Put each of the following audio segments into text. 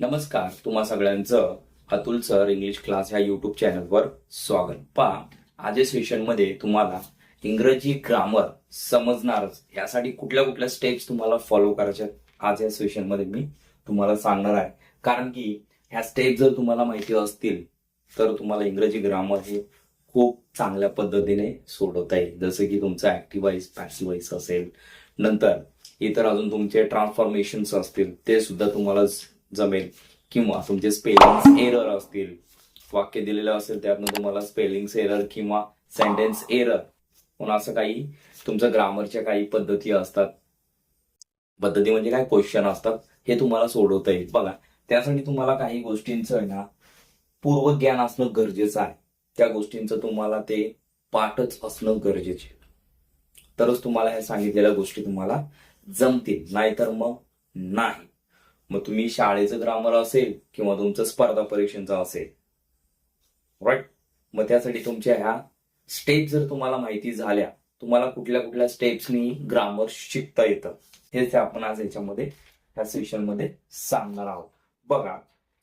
नमस्कार तुम्हा सगळ्यांचं अतुल सर इंग्लिश क्लास ह्या युट्यूब चॅनलवर स्वागत. पहा आजच्या सेशनमध्ये तुम्हाला इंग्रजी ग्रामर समजणारच यासाठी कुठल्या कुठल्या स्टेप्स तुम्हाला फॉलो करायच्या आज या सेशनमध्ये मी तुम्हाला सांगणार आहे. कारण की ह्या स्टेप जर तुम्हाला माहिती असतील तर तुम्हाला इंग्रजी ग्रामर हे खूप चांगल्या पद्धतीने सोडवता येईल. जसं की तुमचं ऍक्टिव्हाइज पॅसिवाइज असेल नंतर इतर अजून तुमचे ट्रान्सफॉर्मेशन्स असतील ते सुद्धा तुम्हाला जमेल. किंवा तुमचे स्पेलिंग एरर असतील वाक्य दिलेलं असेल त्यातनं तुम्हाला स्पेलिंग एरर किंवा सेंटेन्स एरर म्हणून असं काही तुमचं ग्रामरच्या काही पद्धती असतात. पद्धती म्हणजे काय? क्वेश्चन असतात. हे तुम्हाला सोडवता येईल. बघा त्यासाठी तुम्हाला काही गोष्टींचं आहे ना पूर्वज्ञान असणं गरजेचं आहे. त्या गोष्टींचं तुम्हाला ते पाठच असणं गरजेचे. तरच तुम्हाला ह्या सांगितलेल्या गोष्टी तुम्हाला जमतील. नाहीतर मग नाही. मग तुम्ही शाळेचं ग्रामर असेल किंवा तुमचं स्पर्धा परीक्षेचं असेल. राईट मग त्यासाठी तुमच्या ह्या स्टेप जर तुम्हाला माहिती झाल्या तुम्हाला कुठल्या कुठल्या स्टेप्सनी ग्रामर शिकता येतं हेच आपण आज याच्यामध्ये ह्या सेशनमध्ये सांगणार आहोत. बघा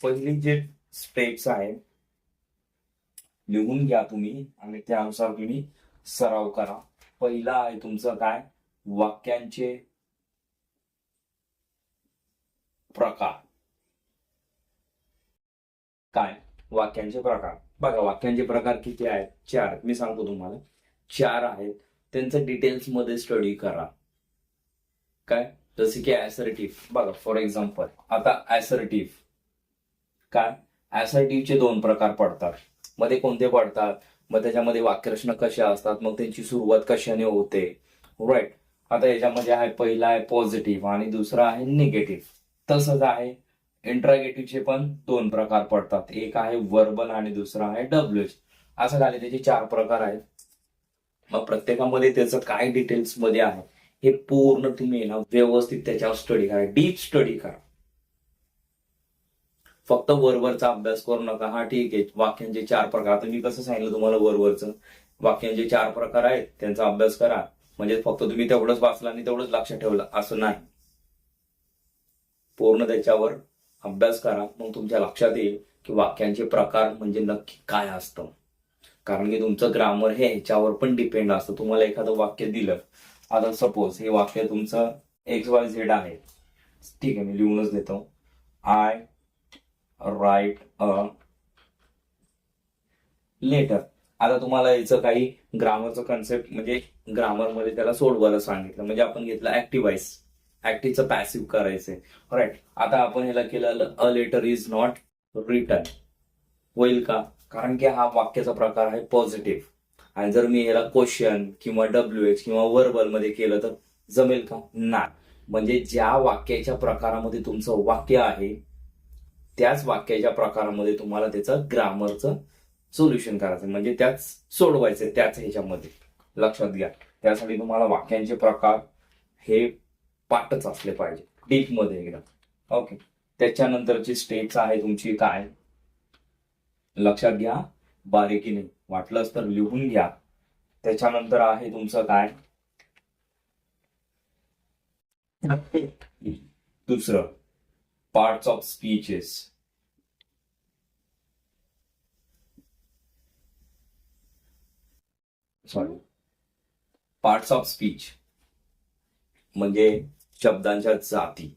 पहिली जे स्टेप्स आहे लिहून घ्या तुम्ही आणि त्यानुसार तुम्ही सराव करा. पहिला आहे तुमचं काय? वाक्यांचे प्रकार. काय? वाक्यांचे प्रकार. बघा वाक्यांचे प्रकार किती आहेत? चार. मी सांगतो तुम्हाला. चार आहेत. त्यांचं डिटेल्समध्ये स्टडी करा. काय? जसे की ऍसर्टिव्ह बघा फॉर एक्झाम्पल आता ऍसर्टिव्ह काय? ऍसर्टिव्हचे दोन प्रकार पडतात. मध्ये कोणते पडतात? मग त्याच्यामध्ये वाक्यरचना कशा असतात? मग त्यांची सुरुवात कशाने होते? राईट आता याच्यामध्ये आहे पहिला आहे पॉझिटिव्ह आणि दुसरा आहे निगेटिव्ह तसंच आहे. इंट्रागेटिव्हचे पण दोन प्रकार पडतात. एक आहे वर्बल आणि दुसरा आहे डब्ल्यू एच असं झाले त्याचे चार प्रकार आहेत. मग प्रत्येकामध्ये त्याचं काय डिटेल्समध्ये आहे हे पूर्ण तुम्ही ना व्यवस्थित त्याच्यावर स्टडी करा. डीप स्टडी करा. फक्त वरवरचा अभ्यास करू नका. हा ठीक आहे. वाक्यांचे चार प्रकार. आता मी कसं सांगितलं तुम्हाला वरवरचं? वाक्यांचे चार प्रकार आहेत. त्यांचा अभ्यास करा. म्हणजे फक्त तुम्ही तेवढंच वाचलं आणि तेवढंच लक्षात ठेवलं. असं नाही. पूर्ण त्याच्यावर अभ्यास करा मग तुमच्या लक्षात येईल की वाक्यांचे प्रकार म्हणजे नक्की काय असतं. कारण की तुमचं ग्रामर हे ह्याच्यावर पण डिपेंड असतं. तुम्हाला एखादं वाक्य दिलं आता सपोज हे वाक्य तुमचं एक्स वाय झेड आहे. ठीक आहे मी लिहूनच देतो. आय राईट अ लेटर आता तुम्हाला याचं काही ग्रामरचं कन्सेप्ट म्हणजे ग्रामरमध्ये त्याला सोडवायला सांगितलं. म्हणजे आपण घेतलं ऍक्टिव्हाइज ऍक्टिव्हचं पॅसिव्ह करायचंय. राईट आता आपण ह्याला केलं a letter is not return होईल का? कारण की हा वाक्याचा प्रकार आहे पॉझिटिव्ह आणि जर मी ह्याला क्वेश्चन किंवा डब्ल्यू एच किंवा वर्बलमध्ये केलं तर जमेल का? नाही. म्हणजे ज्या वाक्याच्या प्रकारामध्ये तुमचं वाक्य आहे त्याच वाक्याच्या प्रकारामध्ये तुम्हाला त्याचं ग्रामरचं सोल्युशन करायचं म्हणजे त्याच सोडवायचं त्याच ह्याच्यामध्ये. लक्षात घ्या. त्यासाठी तुम्हाला वाक्यांचे प्रकार हे पाठच असले पाहिजे. डीपमध्ये एकदम ओके त्याच्यानंतरची स्टेप्स आहे तुमची काय? लक्षात घ्या. बारीकीने वाटलंच तर लिहून घ्या. त्याच्यानंतर आहे तुमचं काय? दुसरं. Parts of speeches sorry parts of speech म्हणजे शब्दांच्या जाती.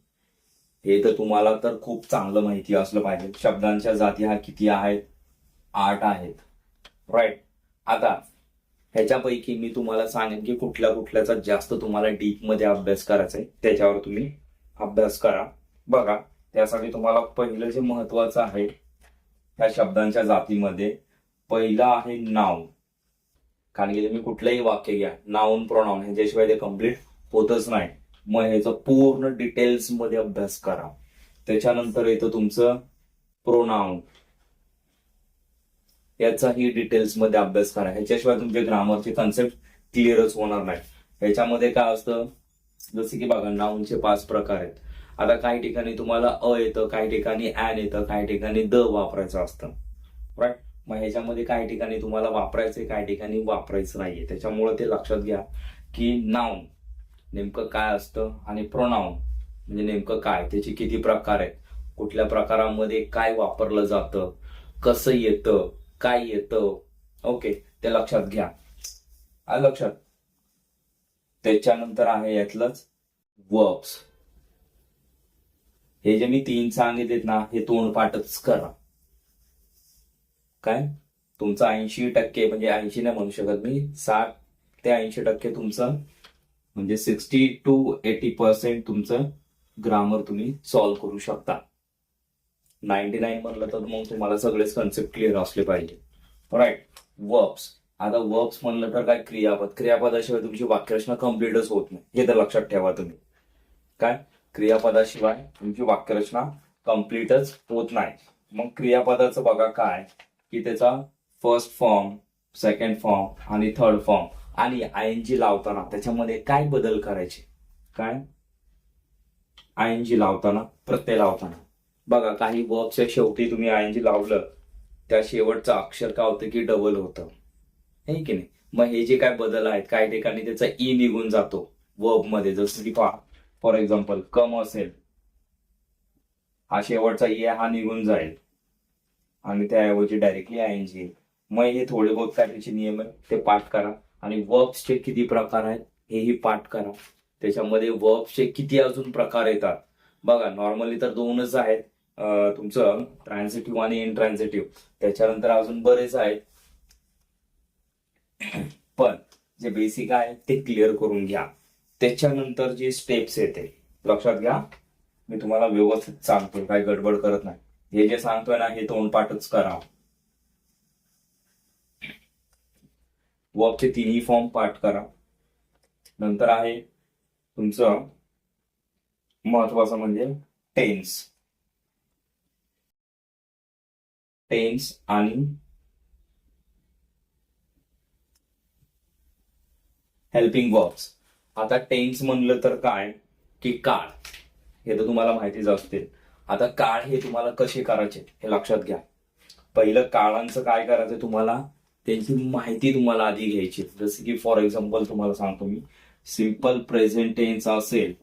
हे तर तुम्हाला तर खूप चांगलं माहिती असलं पाहिजे. शब्दांच्या जाती हा किती आहेत? आठ आहेत. राईट आता ह्याच्यापैकी मी तुम्हाला सांगेन की कुठल्या कुठल्याचा जास्त तुम्हाला डीपमध्ये अभ्यास करायचा आहे त्याच्यावर तुम्ही अभ्यास करा. बघा त्यासाठी तुम्हाला पहिलं जे महत्वाचं आहे त्या शब्दांच्या जातीमध्ये पहिलं आहे नाऊन कारण की तुम्ही कुठलंही वाक्य घ्या नाऊन प्रोनाऊन ह्याच्याशिवाय ते कंप्लीट होतच नाही. मग ह्याचा पूर्ण डिटेल्समध्ये अभ्यास करा. त्याच्यानंतर येतं तुमचं प्रोनाऊन याचाही डिटेल्समध्ये अभ्यास करा. ह्याच्याशिवाय तुमचे ग्रामरचे कन्सेप्ट क्लिअरच होणार नाही. ह्याच्यामध्ये काय असतं? जसं की बघा नाऊनचे पाच प्रकार आहेत. आता काही ठिकाणी तुम्हाला अ येतं काही ठिकाणी ॲन येतं काही ठिकाणी द वापरायचं असतं. राईट मग ह्याच्यामध्ये काही ठिकाणी तुम्हाला वापरायचंय काही ठिकाणी वापरायचं नाहीये. त्याच्यामुळे ते लक्षात घ्या की नाऊन नेमकं काय असतं आणि प्रोनाऊन म्हणजे नेमकं काय? त्याचे किती प्रकार आहेत? कुठल्या प्रकारामध्ये काय वापरलं जातं? कसं येतं? काय येतं? ओके ते लक्षात घ्या. आलं लक्षात. त्याच्यानंतर आहे यातलंच वर्ब्स हे जे मी तीन सांगितलेत ना हे तोंडपाठच करा. काय? तुमचं ऐंशी टक्के म्हणजे ऐंशी नाही म्हणू शकत मी साठ ते ऐंशी टक्के तुमचं म्हणजे सिक्स्टी टू एटी पर्सेंट तुमचं ग्रामर तुम्ही सॉल्व्ह करू शकता. नाईन्टी नाईन म्हणलं तर मग तुम्हाला सगळेच कन्सेप्ट क्लिअर असले पाहिजे. राईट वर्ब्स आता वर्ब्स म्हणलं तर काय? क्रियापद. क्रियापदाशिवाय तुमची वाक्यरचना कम्प्लीटच होत नाही. हे तर लक्षात ठेवा तुम्ही. काय? क्रियापदाशिवाय तुमची वाक्यरचना कम्प्लीटच होत नाही. मग क्रियापदाचं बघा काय? की त्याचा फर्स्ट फॉर्म सेकंड फॉर्म आणि थर्ड फॉर्म आणि आय एन जी लावताना त्याच्यामध्ये काय बदल करायचे? काय? आय एन जी लावताना प्रत्यय लावताना. बघा काही वर्कच्या शेवटी तुम्ही आय एन जी लावलं त्या शेवटचं अक्षर काय होतं की डबल होतं. हे की नाही? मग हे जे काय बदल आहेत काही ठिकाणी त्याचा ई निघून जातो वर्बमध्ये. जसं की पहा फॉर एक्झाम्पल कम असेल. हा शेवटचा e ए हा निघून जाईल. आणि त्याऐवजी डायरेक्टली आय एन जी मग हे थोडे बहुत काय त्याचे नियम आहेत ते पाठ करा. आणि वर्ब्सचे किती प्रकार आहेत हेही पाठ करा. त्याच्यामध्ये वर्ब्सचे किती अजून प्रकार येतात? बघा नॉर्मली तर दोनच आहेत. तुमचं ट्रान्झिटिव्ह आणि इनट्रान्झिटिव्ह त्याच्यानंतर अजून बरेच आहेत. पण जे बेसिक आहे ते क्लिअर करून घ्या. त्याच्यानंतर जे स्टेप्स येते लक्षात घ्या. मी तुम्हाला व्यवस्थित सांगतोय काही गडबड करत नाही. हे जे सांगतोय ना हे तोंडपाठच करा वर्कचे तिन्ही फॉर्म पाठ करा. नंतर आहे तुमचं महत्वाचं म्हणजे टेन्स टेन्स आणि हेल्पिंग वर्ब्स आता टेन्स म्हणलं तर काय? की काळ. हे तर तुम्हाला माहितीच असते आता काळ हे तुम्हाला कसे करायचे? हे लक्षात घ्या. पहिलं काळांचं काय करायचं तुम्हाला? त्यांची माहिती तुम्हाला आधी घ्यायची जसं की फॉर एक्झाम्पल तुम्हाला सांगतो मी. सिंपल प्रेझेंट टेन्स असेल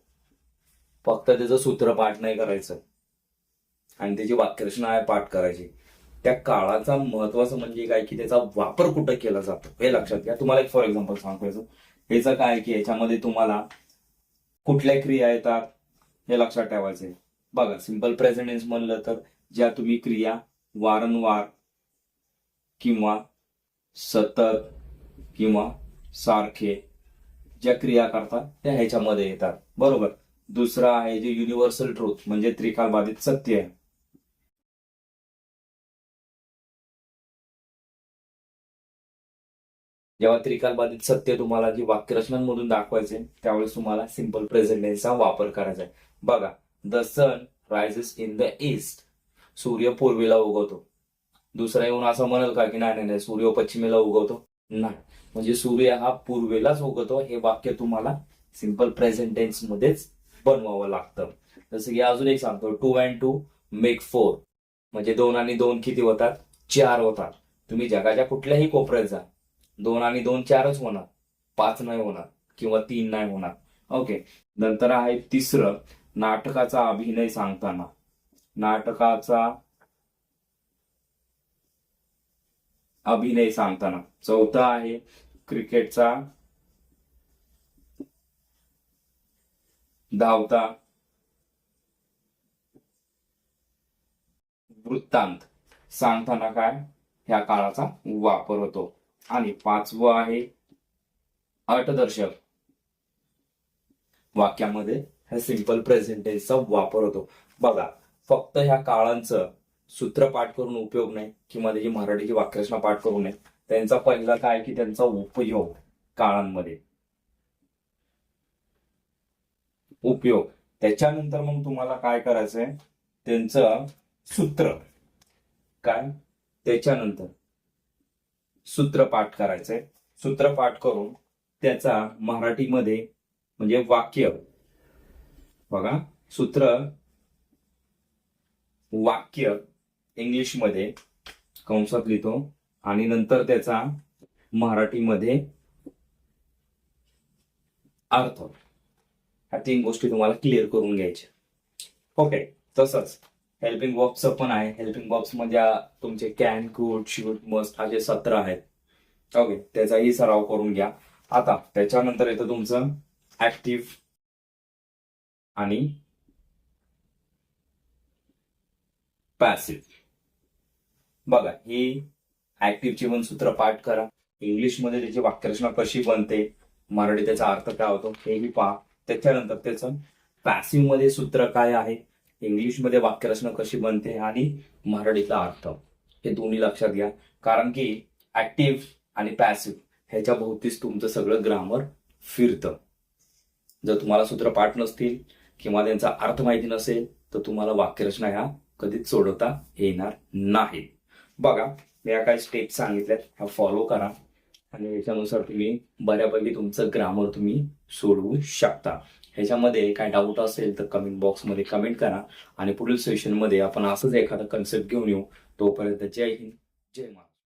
फक्त त्याचं सूत्र पाठ नाही करायचं. आणि त्याची वाक्यरचना आहे पाठ करायची. त्या काळाचा महत्वाचं म्हणजे काय की त्याचा वापर कुठं केला जातो? हे लक्षात घ्या. तुम्हाला एक फॉर एक्झाम्पल सांगायचं ह्याचं काय की याच्यामध्ये तुम्हाला कुठल्या क्रिया येतात हे लक्षात ठेवायचे बघा सिंपल प्रेझेंटेन्स म्हणलं तर ज्या तुम्ही क्रिया वारंवार किंवा सतत किंवा सारखे ज्या क्रिया करतात त्या ह्याच्यामध्ये येतात. बरोबर? दुसरा आहे जे युनिव्हर्सल ट्रूथ म्हणजे त्रिकालबाधित सत्य आहे. जेव्हा त्रिकालबाधित सत्य तुम्हाला जी वाक्यरचनांमधून दाखवायचे त्यावेळेस तुम्हाला सिंपल प्रेझेंटेन्सचा वापर करायचा आहे. बघा the sun rises in the east सूर्य पूर्वेला उगवतो. दुसरा येऊन असं म्हणाल का की नाही नाही नाही सूर्य पश्चिमेला उगवतो? नाही. म्हणजे सूर्य हा पूर्वेलाच उगवतो. हे वाक्य तुम्हाला सिंपल प्रेझेंट टेन्स मध्येच बनवावं लागतं. जसं की अजून एक सांगतो. Two and two make four म्हणजे दोन आणि दोन किती होतात? चार होतात. तुम्ही जगाच्या कुठल्याही कोपऱ्यात जा. दोन आणि दोन चारच होणार. पाच नाही होणार. किंवा तीन नाही होणार. ओके नंतर आहे तिसरं. नाटकाचा अभिनय सांगताना. नाटकाचा अभिनय सांगताना. चौथा आहे क्रिकेटचा धावता. वृत्तांत सांगताना काय? ह्या काळाचा वापर होतो. आणि पाचवं आहे अटदर्शक वाक्यामध्ये ह्या सिंपल प्रेझेंटेन्सचा वापर होतो. बघा फक्त ह्या काळांचं सूत्र पाठ करून उपयोग नाही किंवा त्याची मराठीची वाक्यरचना पाठ करू नये त्यांचा पहिला काय की त्यांचा उपयोग काळांमध्ये. उपयोग. त्याच्यानंतर मग तुम्हाला काय करायचंय? त्यांचं सूत्र. काय? त्याच्यानंतर सूत्र पाठ करायचंय. सूत्र पाठ करून त्याचा मराठीमध्ये म्हणजे वाक्य. बघा. सूत्र वाक्य इंग्लिशमध्ये कंसात लिहितो. आणि नंतर त्याचा मराठीमध्ये अर्थ. ह्या तीन गोष्टी तुम्हाला क्लिअर करून घ्यायच्या. ओके तसंच हेल्पिंग बॉक्सचं पण आहे. हेल्पिंग बॉक्समध्ये तुमचे कॅन कुड शूट मस्ट असे सत्र आहेत. ओके त्याचाही सराव करून घ्या. आता त्याच्यानंतर येतं तुमचं ऍक्टिव्ह आणि पॅसिव्ह बघा ही ऍक्टिव्ह जीवन सूत्र पाठ करा. इंग्लिशमध्ये त्याची वाक्यरचना कशी बनते मराठी त्याचा अर्थ काय होतो हेही पहा. त्याच्यानंतर त्याचं पॅसिव्हमध्ये सूत्र काय आहे इंग्लिशमध्ये वाक्यरचना कशी बनते आणि मराठीतला अर्थ. हे दोन्ही लक्षात घ्या. कारण की ऍक्टिव्ह आणि पॅसिव्ह ह्याच्या भोवतीच तुमचं सगळं ग्रामर फिरतं. जर तुम्हाला सूत्र पाठ नसतील किंवा त्यांचा अर्थ माहिती नसेल तर तुम्हाला वाक्यरचना ह्या कधीच सोडवता येणार नाही बघा या काही स्टेप्स सांगितल्यात. ह्या फॉलो करा. आणि याच्यानुसार तुम्ही बऱ्यापैकी तुमचं ग्रामर तुम्ही सोडवू शकता. ह्याच्यामध्ये काय डाऊट असेल तर कमेंट बॉक्समध्ये कमेंट करा. आणि पुढील सेशनमध्ये आपण असंच एखादा कन्सेप्ट घेऊन येऊ. तोपर्यंत जय हिंद जय माता.